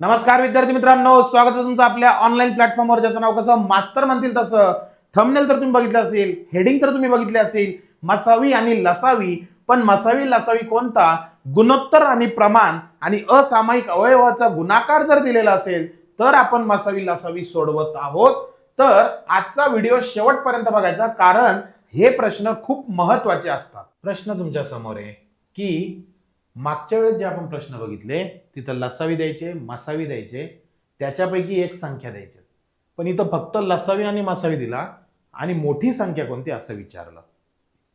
नमस्कार विद्यार्थी मित्रांनो स्वागत आहे तुमचं आपल्या ऑनलाईन प्लॅटफॉर्मवर ज्याचं नाव कसं? मास्तर म्हणतील तसं. थंबनेल तर तुम्ही बघितलं असेल हेडिंग तर तुम्ही बघितले असेल मसावी आणि लसावी. पण मसावी लसावी कोणता? गुणोत्तर आणि प्रमाण आणि असामायिक अवयवाचा गुणाकार जर दिलेला असेल तर आपण मसावी लसावी सोडवत आहोत. तर आजचा व्हिडिओ शेवटपर्यंत बघायचा कारण हे प्रश्न खूप महत्त्वाचे असतात. प्रश्न तुमच्यासमोर आहे की मागच्या वेळेस जे आपण प्रश्न बघितले तिथं लसावी द्यायचे मसावी द्यायचे त्याच्यापैकी एक संख्या द्यायची. पण इथं फक्त लसावी आणि मसावी दिला आणि मोठी संख्या कोणती असं विचारलं.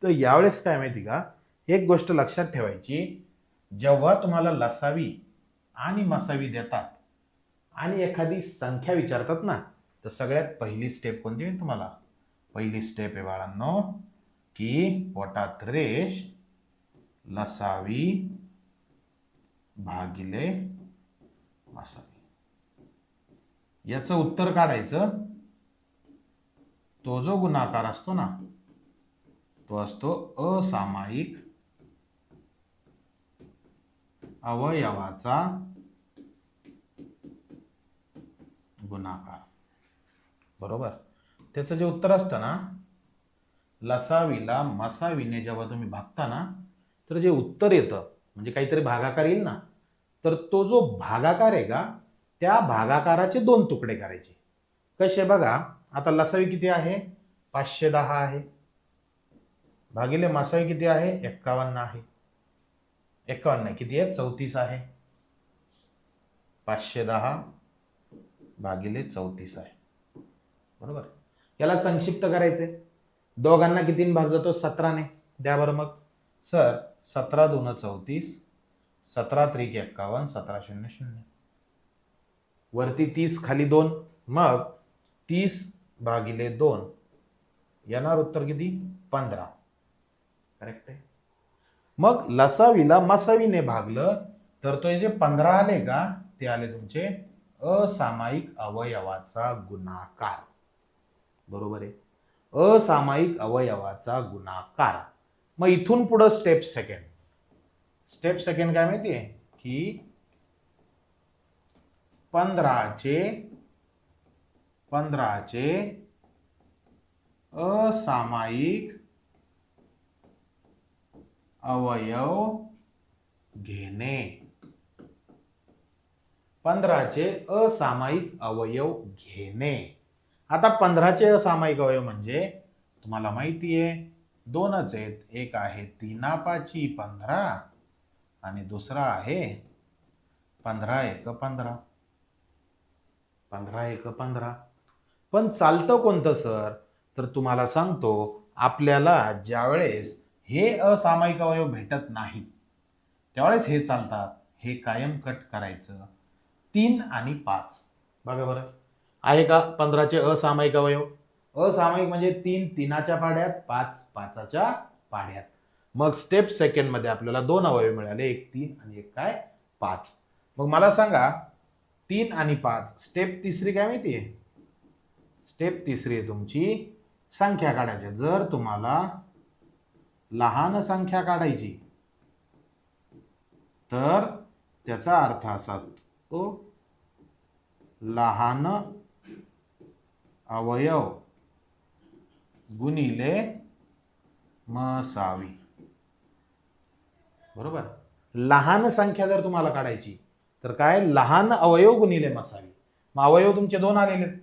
तर यावेळेस काय माहिती का? एक गोष्ट लक्षात ठेवायची जेव्हा तुम्हाला लसावी आणि मसावी देतात आणि एखादी संख्या विचारतात ना तर सगळ्यात पहिली स्टेप कोणती होईल तुम्हाला? पहिली स्टेप आहे बाळांनो की पोटात रेश लसावी भागिले मसावी याचं उत्तर काढायचं. तो जो गुणाकार असतो ना तो असतो असामायिक अवयवाचा गुणाकार. बरोबर? त्याचं जे उत्तर असतं ना लसावीला मसावीने जेव्हा तुम्ही भागता ना तर जे उत्तर येतं म्हणजे काहीतरी भागाकार येईल ना तर तो जो भागाकार आहे का त्या भागाकाराचे दोन तुकडे करायचे. कसे बघा आता लसावी किती आहे? पाचशे दहा आहे. भागिले मासावी किती आहे? एक्कावन्न आहे. एक्कावन्न किती आहे? चौतीस आहे. पाचशे दहा भागिले चौतीस आहे. बरोबर? याला संक्षिप्त करायचे. दोघांना किती भाग जातो? सतराने. द्या बरं मग. सर सतरा दोन चौतीस सतरा त्रिक एक्कावन्न सतरा शून्य शून्य. वरती तीस खाली दोन. मग तीस भागिले दोन. येणार उत्तर किती? पंधरा. करेक्ट आहे. मग लसावीला मसावीने भागलं तर तो जे पंधरा आले का ते आले तुमचे असामायिक अवयवाचा गुणाकार. बरोबर आहे. असामायिक अवयवाचा गुणाकार. मग इथून पुढं स्टेप सेकंड स्टेप सेकंड काय माहिती आहे की पंधराचे पंधराचे असामायिक अवयव घेणे. पंधराचे असामायिक अवयव घेणे. आता पंधराचे असामायिक अवयव म्हणजे तुम्हाला माहिती आहे दोनच आहेत. एक आहे तीनापाची पंधरा आणि दुसरा आहे पंधरा एक पंधरा. पंधरा एक पंधरा. पण चालतं कोणतं सर? तर तुम्हाला सांगतो आपल्याला ज्यावेळेस हे असामायिक अवयव भेटत नाहीत त्यावेळेस हे चालतात. हे कायम कट करायचं. तीन आणि पाच. बघा बरं. आहे का पंधराचे असामायिक अवयव? असामायिक म्हणजे तीन तीनाच्या पाड्यात पाच पाचाच्या पाड्यात. मग स्टेप सेकंडमध्ये आपल्याला दोन अवयव मिळाले. एक तीन आणि एक काय? पाच. मग मला सांगा तीन आणि पाच. स्टेप तिसरी काय माहिती आहे स्टेप तिसरी आहे तुमची संख्या काढायची. जर तुम्हाला लहान संख्या काढायची तर त्याचा अर्थ असा तो लहान अवयव गुणिले मसावी बरोबर? लहान संख्या जर तुम्हाला काढायची तर काय? लहान अवयव गुणिले मसावी मग अवयव तुमचे दोन आलेले आहेत.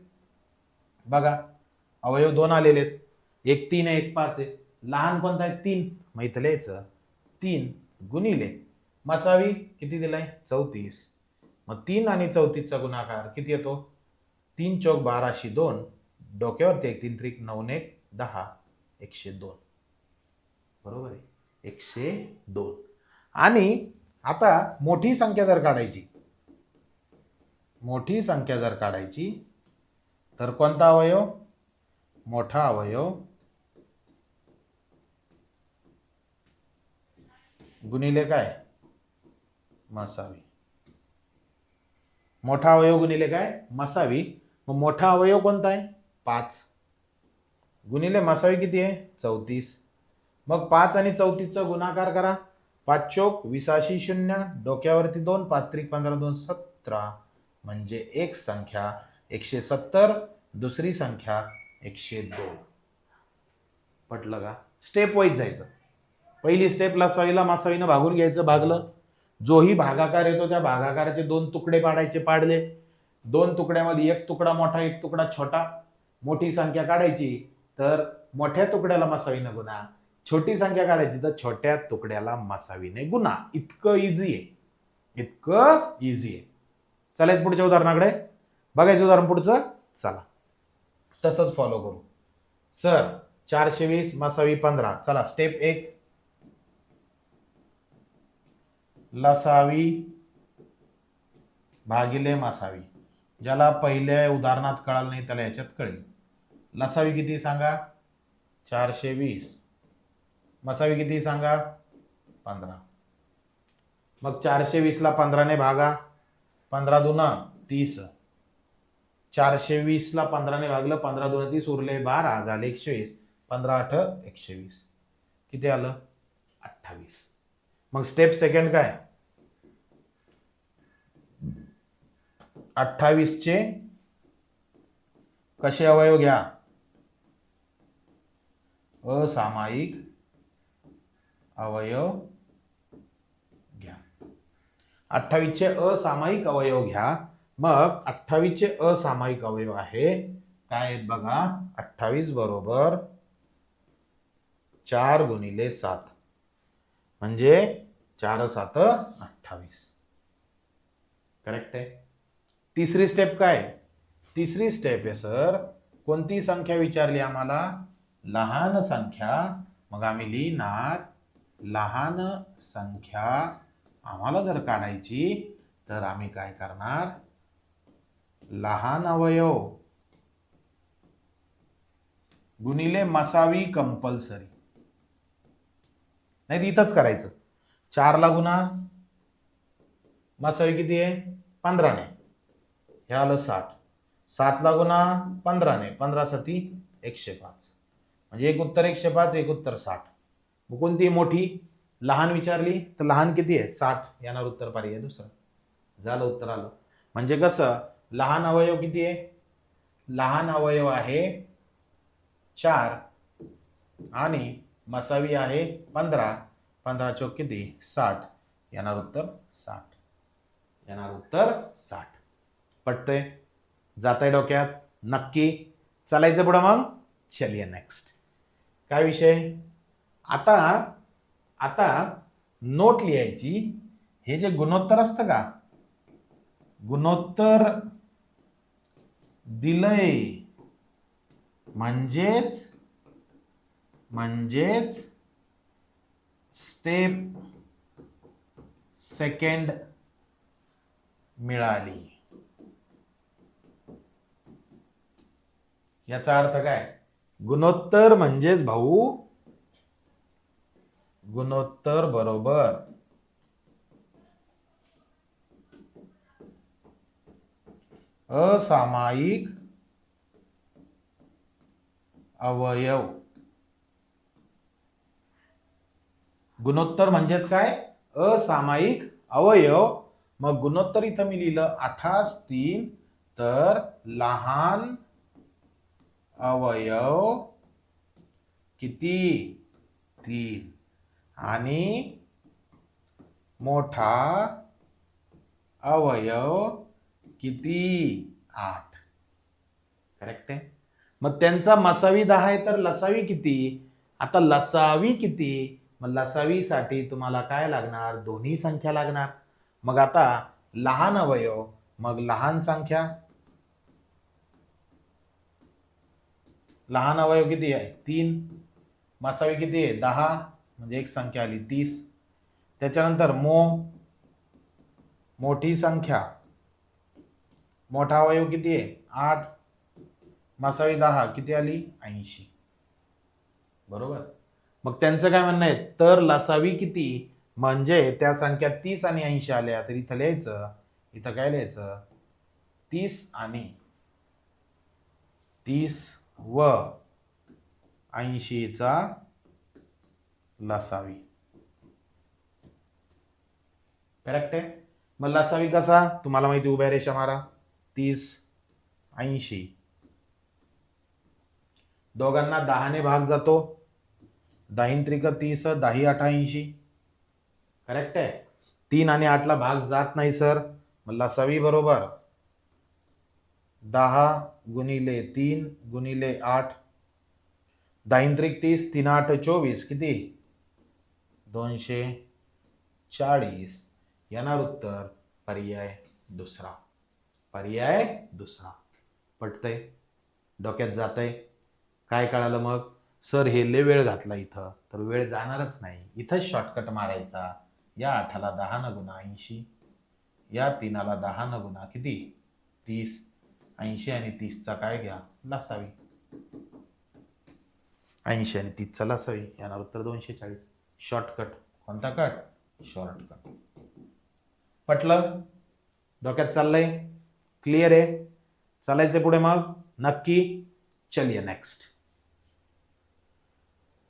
बघा अवयव दोन आलेले आहेत. एक तीन आहे एक पाच आहे. लहान कोणता आहे? तीन. मग इथं लिहायचं तीन गुणिले. मसावी किती दिलाय? चौतीस. मग तीन आणि चौतीसचा गुणाकार किती येतो? तीन चौक बाराशे दोन. डोक्यावरती एक तीन त्रिक नऊ एक दहा. एकशे दोन. बरोबर आहे? एकशे दोन. आणि आता मोठी संख्या जर काढायची मोठी संख्या जर काढायची तर कोणता अवयव? मोठा अवयव. गुणिले काय? मसावी. मोठा अवयव गुणिले काय? मसावी. मग मोठा अवयव कोणता आहे? पाच. गुणिले मसावी किती आहे? चौतीस. मग पाच आणि चौतीसचा गुणाकार करा. पाच चोक विसाशी शून्य डोक्यावरती दोन पाच त्रिक पंधरा दोन सतरा. म्हणजे एक संख्या एकशे सत्तर. दुसरी संख्या एकशे दोन. पटलं का? स्टेप वाईज जायचं. पहिली स्टेप लसावीला मासावीनं भागून घ्यायचं भागलं. जोही भागाकार येतो त्या भागाकाराचे दोन तुकडे पाडायचे पाडले. दोन तुकड्यामध्ये एक तुकडा मोठा एक तुकडा छोटा. मोठी संख्या काढायची तर मोठ्या तुकड्याला मासावीनं गुन्हा छोटी संख्या काढायची तर छोट्या तुकड्याला मसावीने गुन्हा. इतकं इझी आहे. इतकं इझी आहे. चालायचं पुढच्या उदाहरणाकडे. बघायचं उदाहरण पुढचं. चला. तसंच फॉलो करू. सर चारशे वीस मसावी पंधरा. चला स्टेप एक. लसावी भागिले मासावी. ज्याला पहिल्या उदाहरणात कळालं नाही त्याला याच्यात कळेल. लसावी किती सांगा? चारशे वीस. मसावी किती सांगा पंधरा. मग चारशे वीसला पंधराने भागा पंधरा दुना तीस. चारशे वीसला पंधराने भागलं पंधरा दोन तीस उरले बारा झाले एकशे वीस पंधरा आठ एकशे वीस किती आलं? अठ्ठावीस. मग स्टेप सेकंड काय? अठ्ठावीसचे कसे अवयव घ्या? असामायिक अवयव घ्या. अठ्ठावीसचे असामायिक अवयव घ्या. मग अठ्ठावीसचे असामायिक अवयव आहे. काय आहेत बघा? अठ्ठावीस बरोबर चार गुणिले सात. म्हणजे चार सात अठ्ठावीस. करेक्ट आहे? तिसरी स्टेप काय? तिसरी स्टेप आहे सर कोणती संख्या विचारली आम्हाला? लहान संख्या. मग आम्ही लिहिणार लहान संख्या आम्हाला जर काढायची तर आम्ही काय करणार? लहान अवयव गुणिले मसावी कंपल्सरी नाही इथंच करायचं. चारला गुन्हा मसावी किती आहे? पंधराने. हे आलं साठ. सातला गुन्हा पंधराने. पंधरा सती एकशे पाच. म्हणजे एक उत्तर एकशे पाच एक उत्तर साठ. मग कोणती मोठी? लहान विचारली. तर लहान किती आहे? साठ. येणार उत्तर पारी आहे दुसरं. झालं उत्तर आलं. म्हणजे कसं? लहान अवयव किती आहे? लहान अवयव आहे चार आणि मसावी आहे पंधरा. पंधरा चौक किती? साठ. येणार उत्तर साठ. येणार उत्तर साठ. पटतंय? जातंय डोक्यात? नक्की. चालायचं पुढं मग? चलिये नेक्स्ट काय विषय? आता आता नोट लिहायची. हे जे गुणोत्तर असतं का? गुणोत्तर दिलंय. म्हणजेच म्हणजेच स्टेप सेकंड मिळाली. याचा अर्थ काय? गुणोत्तर म्हणजेच भाऊ गुणोत्तर बरोबर. असामायिक अवयव. गुणोत्तर म्हणजेच काय? असामायिक अवयव. मग गुणोत्तर इथं मी लिहिलं अठास तीन तर लहान अवयव किती? तीन. आणि मोठा अवयव किती? आठ. करेक्ट आहे? मग त्यांचा मसावी दहा आहे तर लसावी किती? आता लसावी किती? मग लसावीसाठी तुम्हाला काय लागणार? दोन्ही संख्या लागणार. मग आता लहान अवयव मग लहान संख्या. लहान अवयव किती आहे? तीन. मसावी किती आहे? दहा. म्हणजे एक संख्या आली तीस. त्याच्यानंतर मो मोठी संख्या. मोठा अवयव किती आहे? आठ. मसावी दहा किती आली? ऐंशी. बरोबर? मग त्यांचं काय म्हणणं आहे? तर लसावी किती? म्हणजे त्या संख्या तीस आणि ऐंशी आल्या तर इथं लिहायचं इथं काय लिहायचं? तीस आणि तीस व ऐंशीचा लसावी करेक्ट आहे? मग लसावी कसा? तुम्हाला माहिती उभ्या रेषा मारा. तीस ऐंशी. दोघांना दहाने भाग जातो. दहीन त्रिक तीस दही अठा ऐंशी. करेक्ट आहे? तीन आणि आठला भाग जात नाही सर. मग लसावी बरोबर. दहा गुणिले तीन गुणिले आठ. दहीन त्रिक तीस तीन आठ चोवीस. किती? दोनशे चाळीस. येणार उत्तर पर्याय दुसरा. पर्याय दुसरा. पटतंय? डोक्यात जातंय? काय कळालं मग? सर हे लय वेळ घातला इथं. तर वेळ जाणारच नाही. इथंच शॉर्टकट मारायचा. या आठाला दहा न गुणा ऐंशी. या तीनाला दहा न गुणा किती? तीस. ऐंशी आणि तीसचा काय घ्या? लसावी. ऐंशी आणि तीसचा लसावी. याला उत्तर दोनशे चाळीस. शॉर्टकट. कोणता कट? शॉर्टकट. पटलं? डोक्यात चाललंय? क्लिअर आहे? चालायचं पुढे मग? नक्की? चलिये नेक्स्ट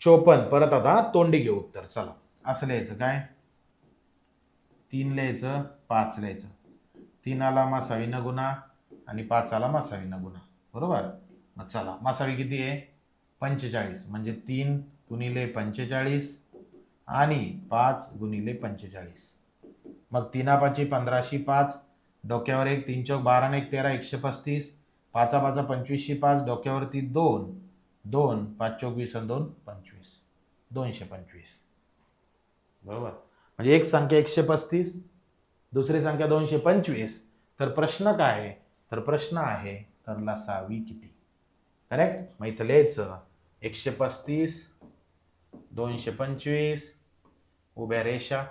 चोपन परत आता तोंडी घेऊ उत्तर. चला. असं लिहायचं काय? तीन लिहायचं पाच लिहायचं. तीन आला मासावी न गुन्हा आणि पाच आला मासावी न गुन्हा बरोबर? मग चला. मासावी किती आहे? पंचेचाळीस. म्हणजे तीन गुणिले पंचेचाळीस. आणि पाच गुणिले पंचेचाळीस. मग तीना पाची पंधराशे पाच डोक्यावर एक तीन चौक बारा एक तेरा एकशे पस्तीस. पाचा पाचा पंचवीसशे पाच डोक्यावरती दोन दोन पाच चौक वीस आणि दोन पंचवीस. दोनशे पंचवीस. बरोबर? म्हणजे एक संख्या एकशे पस्तीस दुसरी संख्या दोनशे पंचवीस. तर प्रश्न काय आहे? तर प्रश्न आहे तर लसावी किती? करेक्ट? मग इथं लिहायचं एकशे पस्तीस दोनशे पंचवीस उभ्या रेषा.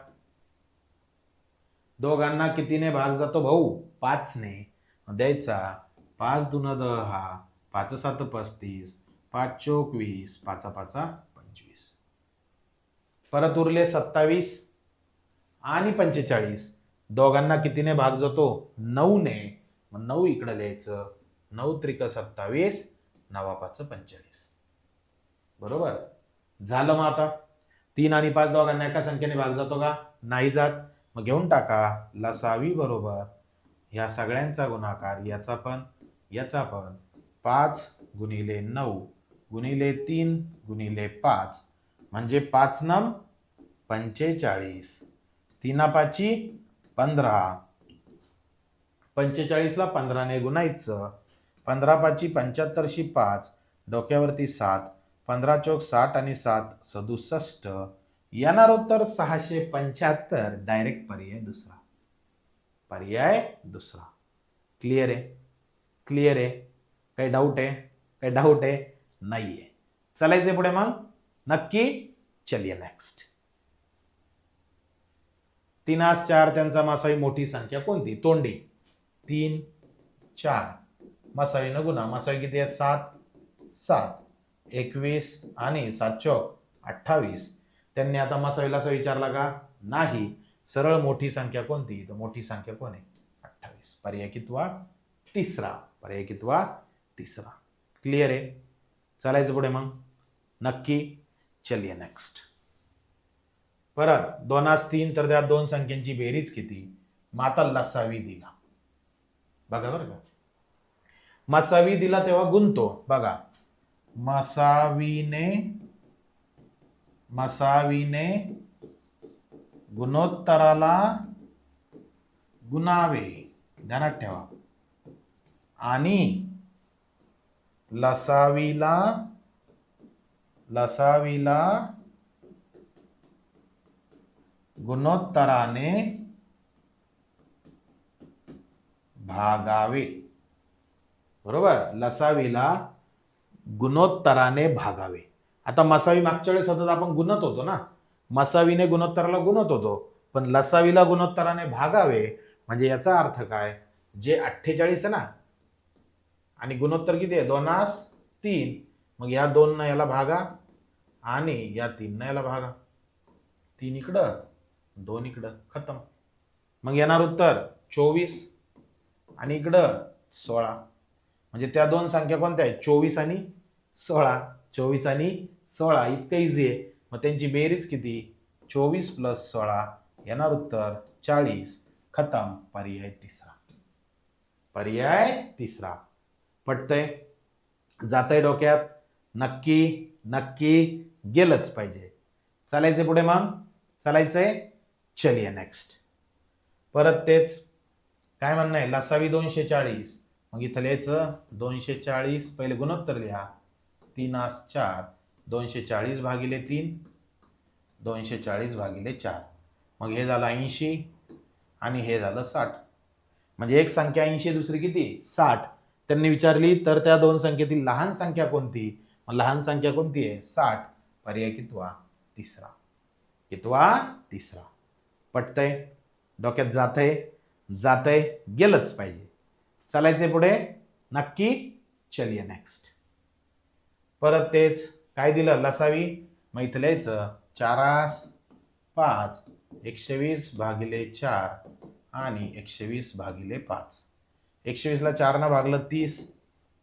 दोघांना कितीने भाग जातो भाऊ? पाचने. द्यायचा. पाच दुन दहा पाच सात पस्तीस. पाच चोक वीस. पाचा पाचा पंचवीस. परत उरले सत्तावीस आणि पंचेचाळीस. दोघांना कितीने भाग जातो? नऊने. मग नऊ इकडं लिहायचं. नऊ त्रिक सत्तावीस. नवा पाच पंचेचाळीस. बरोबर? झालं मग आता. तीन आणि पाच दोघांना एका संख्येने भाग जातो का? नाही जात. मग घेऊन टाका. लसावी बरोबर. ह्या सगळ्यांचा गुणाकार याचा पण याचा पण. पाच गुणिले नऊ गुणिले तीन गुणिले पाच. म्हणजे पाच नम पंचेचाळीस. तीना पाची पंधरा. पंचेचाळीसला पंधराने गुणायचं. पंधरा पाची पंच्याहत्तरशी पाच. डोक्यावरती सात. पंधरा चौक साठ आणि सात सदुसष्ट. येणार उत्तर सहाशे पंच्याहत्तर. डायरेक्ट पर्याय दुसरा. पर्याय दुसरा. क्लिअर आहे? क्लिअर आहे? काही डाऊट आहे? काही डाऊट आहे? नाही आहे चालायचं पुढे मग? नक्की? चलिये नेक्स्ट तीनास चार त्यांचा मासावी मोठी संख्या कोणती? तोंडी. तीन चार. मासावी न गुन्हा मासावी किती आहे? सात. सात. एकवीस आणि सात चौक अठ्ठावीस. त्यांनी आता मसावीला असं विचारला का? नाही. सरळ मोठी संख्या कोणती? तर मोठी संख्या कोण आहे? अठ्ठावीस. पर्याय कितवा? तिसरा. पर्याय कितवा? तिसरा. क्लिअर आहे? चालायचं पुढे मग? नक्की? चलिये नेक्स्ट परत दोनास तीन तर त्या दोन संख्यांची बेरीज किती? माता लसावी दिला. बघा बरं का. मसावी दिला तेव्हा गुंतो बघा. मसावीने मसावीने गुणोत्तराला गुणावे ध्यानात ठेवा. आणि लसावीला लसावीला गुणोत्तराने भागावे बरोबर? लसावीला गुणोत्तराने भागावे. आता मसावी मागच्या वेळेस सतत आपण गुणत होतो ना. मसावीने गुणोत्तराला गुणत होतो. पण लसावीला गुणोत्तराने भागावे म्हणजे याचा अर्थ काय? जे अठ्ठेचाळीस आहे ना. आणि गुणोत्तर किती आहे? दोनास तीन. मग या दोन याला भागा आणि या तीन याला भागा. तीन इकडं दोन इकडं. खतम. मग येणार उत्तर चोवीस आणि इकडं सोळा. म्हणजे त्या दोन संख्या कोणत्या आहेत? चोवीस आणि सोळा चोवीस आणि सोळा इतकं इझी आहे. मग त्यांची बेरीज किती? चोवीस प्लस सोळा येणार उत्तर चाळीस. खतम. पर्याय तिसरा. पर्याय तिसरा. पटतंय? जातंय डोक्यात? नक्की नक्की गेलंच पाहिजे. चालायचे पुढे मग? चालायचंय? चलिये नेक्स्ट परत तेच. काय म्हणणं आहे? लसावी दोनशे चाळीस. मग इथं लिहायचं दोनशे चाळीस. पहिले गुणोत्तर लिहा. तीन आस चार. दोनशे चाळीस भागिले तीन. दोनशे चाळीस भागिले चार. मग हे झालं ऐंशी आणि हे झालं साठ. म्हणजे एक संख्या ऐंशी दुसरी किती? साठ. त्यांनी विचारली तर त्या दोन संख्येतील लहान संख्या कोणती? मग लहान संख्या कोणती आहे? साठ. पर्याय कितवा? तिसरा. कितवा? तिसरा. पटतंय? डोक्यात जातंय? जातंय? गेलंच पाहिजे. चालायचंय पुढे? नक्की चलिये नेक्स्ट परत तेच काय दिलं? लसावी. मग इथं लिहायचं चारास पाच एकशे वीस भागिले चार आणि एकशे वीस भागिले पाच. एकशे वीसला चारनं भागलं तीस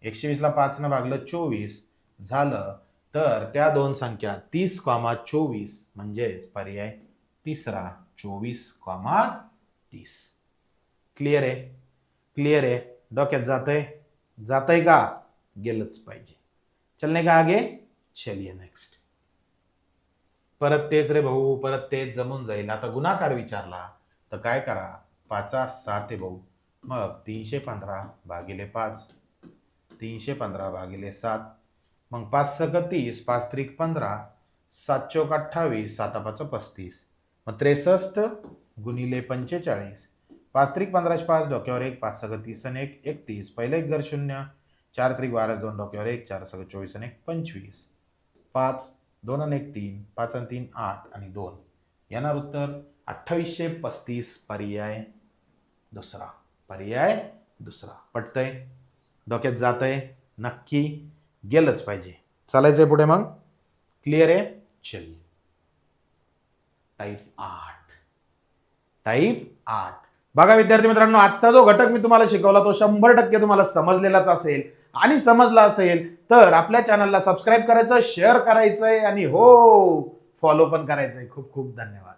एकशे वीसला पाचनं भागलं चोवीस झालं तर त्या दोन संख्या तीस कॉमा चोवीस म्हणजेच पर्याय तिसरा चोवीस कॉमा तीस. क्लिअर आहे? क्लिअर आहे? डोक्यात जातंय? जातंय का? गेलंच पाहिजे. चलने का आगे? चलिए नेक्स्ट परत तेच रे भाऊ परत तेच जमून जाईल. आता गुणाकार विचारला तर काय करा? पाचा सात आहे भाऊ. मग तीनशे पंधरा भागिले पाच. तीनशे पंधरा भागिले सात. मग पाच सक तीस पाच त्रिक पंधरा. सात चौक अठ्ठावीस साता पाच पस्तीस. मग त्रेसष्ट गुणिले पंचेचाळीस. पाच त्रिक पंधराशे पाच डोक्यावर एक पाच सगळं तीस आणि एक एकतीस. पहिले एक घर शून्य. चार त्रिक बारा दोन डोक्यावर एक चार सगळं चोवीस आणि एक पंचवीस. पाच दोन आणि एक तीन पाच आणि तीन आठ आणि दोन. येणार उत्तर अठ्ठावीसशे पस्तीस पर्याय दुसरा. पर्याय दुसरा. पटतंय? डोक्यात जातंय? नक्की गेलंच पाहिजे. चालायचंय पुढे मग? क्लिअर आहे? चल टाईप आठ. टाईप आठ. बघा विद्यार्थी मित्रांनो आजचा जो घटक मी तुम्हाला शिकवला तो शंभर टक्के तुम्हाला समजलेलाच असेल. आणि समजला असेल तर आपल्या चॅनलला सबस्क्राईब करायचं शेअर करायचंय आणि हो फॉलो पण करायचंय. खूप खूप धन्यवाद.